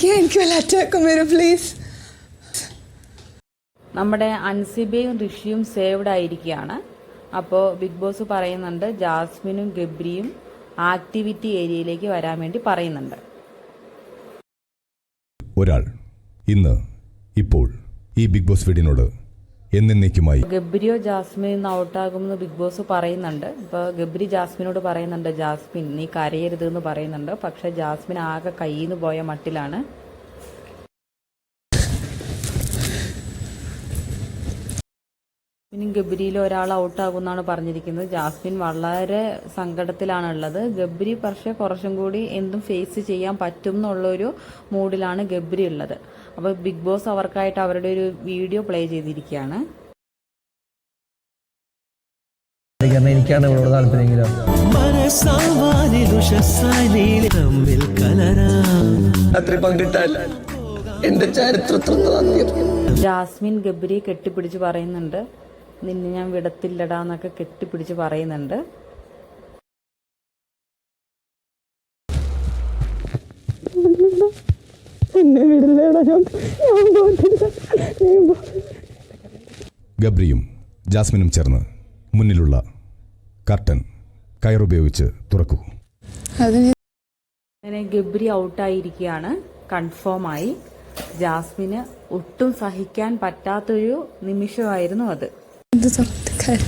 എനിക്ക് എനിക്ക് വല്ല അറ്റാക്കും വരും പ്ലീസ് നമ്മുടെ അൻസിബയും ഋഷിയും സേവ്ഡ് ആയിരിക്കുകയാണ്. അപ്പോൾ ബിഗ് ബോസ് പറയുന്നുണ്ട് ജാസ്മിനും ഗബ്രിയും ആക്ടിവിറ്റി ഏരിയയിലേക്ക് വരാൻ വേണ്ടി പറയുന്നുണ്ട്. ഒരാൾ ഇന്ന് ഇപ്പോൾ ഈ ബിഗ് ബോസ് വീടിനോട് എന്നേക്കുമായി ഗബ്രിയോ ജാസ്മിൻ ഔട്ടാകുമെന്ന് ബിഗ് ബോസ് പറയുന്നുണ്ട്. ഇപ്പോൾ ഗബ്രി ജാസ്മിനോട് പറയുന്നുണ്ട് ജാസ്മിൻ നീ കരയരുത് എന്ന് പറയുന്നുണ്ട്. പക്ഷെ ജാസ്മിൻ ആകെ കയ്യിൽ നിന്ന് പോയ മട്ടിലാണ്. ഇനി ഗബ്രിയിൽ ഒരാൾ ഔട്ടാകുമെന്നാണ് പറഞ്ഞിരിക്കുന്നത്. ജാസ്മിൻ വളരെ സങ്കടത്തിലാണ് ഉള്ളത് ഗബ്രി പക്ഷേ കുറച്ചും കൂടി എന്തും ഫേസ് ചെയ്യാൻ പറ്റും എന്നുള്ളൊരു മൂഡിലാണ് ഗബ്രി ഉള്ളത്. അപ്പോൾ ബിഗ് ബോസ് അവർക്കായിട്ട് അവരുടെ ഒരു വീഡിയോ പ്ലേ ചെയ്തിരിക്കുകയാണ്. എനിക്കാണ് ഇവളോട് താല്പര്യമെങ്കിലോ? പങ്കിട്ടാൽ എന്റെ ചരിത്രത്തിൽ ജാസ്മിൻ ഗബ്രിയെ കെട്ടിപ്പിടിച്ച് പറയുന്നുണ്ട്. നിന്നെ ഞാൻ വിടത്തില്ലടാ എന്നൊക്കെ കെട്ടിപ്പിടിച്ച് പറയുന്നുണ്ട്. എന്നെ വിടില്ലേടാ ഞാൻ ഞാൻ പോകത്തില്ല നീ പോ. ഗബ്രിയും ജാസ്മിനും ചേർന്ന് മുന്നിലുള്ള കർട്ടൻ കയറുപയോഗിച്ച് തുറക്കൂ. അതിന് അങ്ങനെ ഗബ്രി ഔട്ടായിരിക്കുകയാണ്. കൺഫേം ആയി. ജാസ്മിന് ഒട്ടും സഹിക്കാൻ പറ്റാത്തൊരു നിമിഷമായിരുന്നു അത്. എന്ത് തുറത്തിക്കാരൻ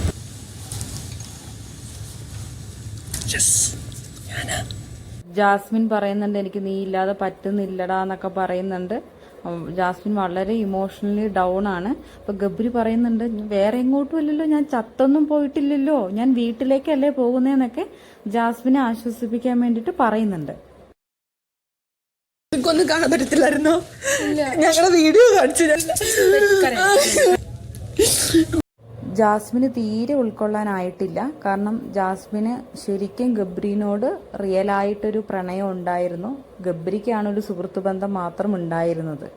ജാസ്മിൻ പറയുന്നുണ്ട് എനിക്ക് നീ ഇല്ലാതെ പറ്റുന്നില്ലടാ എന്നൊക്കെ പറയുന്നുണ്ട്. ജാസ്മിൻ വളരെ ഇമോഷണലി ഡൗൺ ആണ്. അപ്പൊ ഗബ്രി പറയുന്നുണ്ട് വേറെ എങ്ങോട്ടും അല്ലല്ലോ ഞാൻ ചത്തൊന്നും പോയിട്ടില്ലല്ലോ ഞാൻ വീട്ടിലേക്കല്ലേ പോകുന്നതെന്നൊക്കെ ജാസ്മിനെ ആശ്വസിപ്പിക്കാൻ വേണ്ടിട്ട് പറയുന്നുണ്ട്. കാണാൻ പറ്റത്തില്ലായിരുന്നോ? ഞങ്ങളുടെ വീഡിയോ കാണിച്ചു. ജാസ്മിന് തീരെ ഉൾക്കൊള്ളാനായിട്ടില്ല. കാരണം ജാസ്മിന് ശരിക്കും ഗബ്രീനോട് റിയലായിട്ടൊരു പ്രണയം ഉണ്ടായിരുന്നു. ഗബ്രിക്കാണ് ഒരു സുഹൃത്ത് ബന്ധം മാത്രം ഉണ്ടായിരുന്നത്.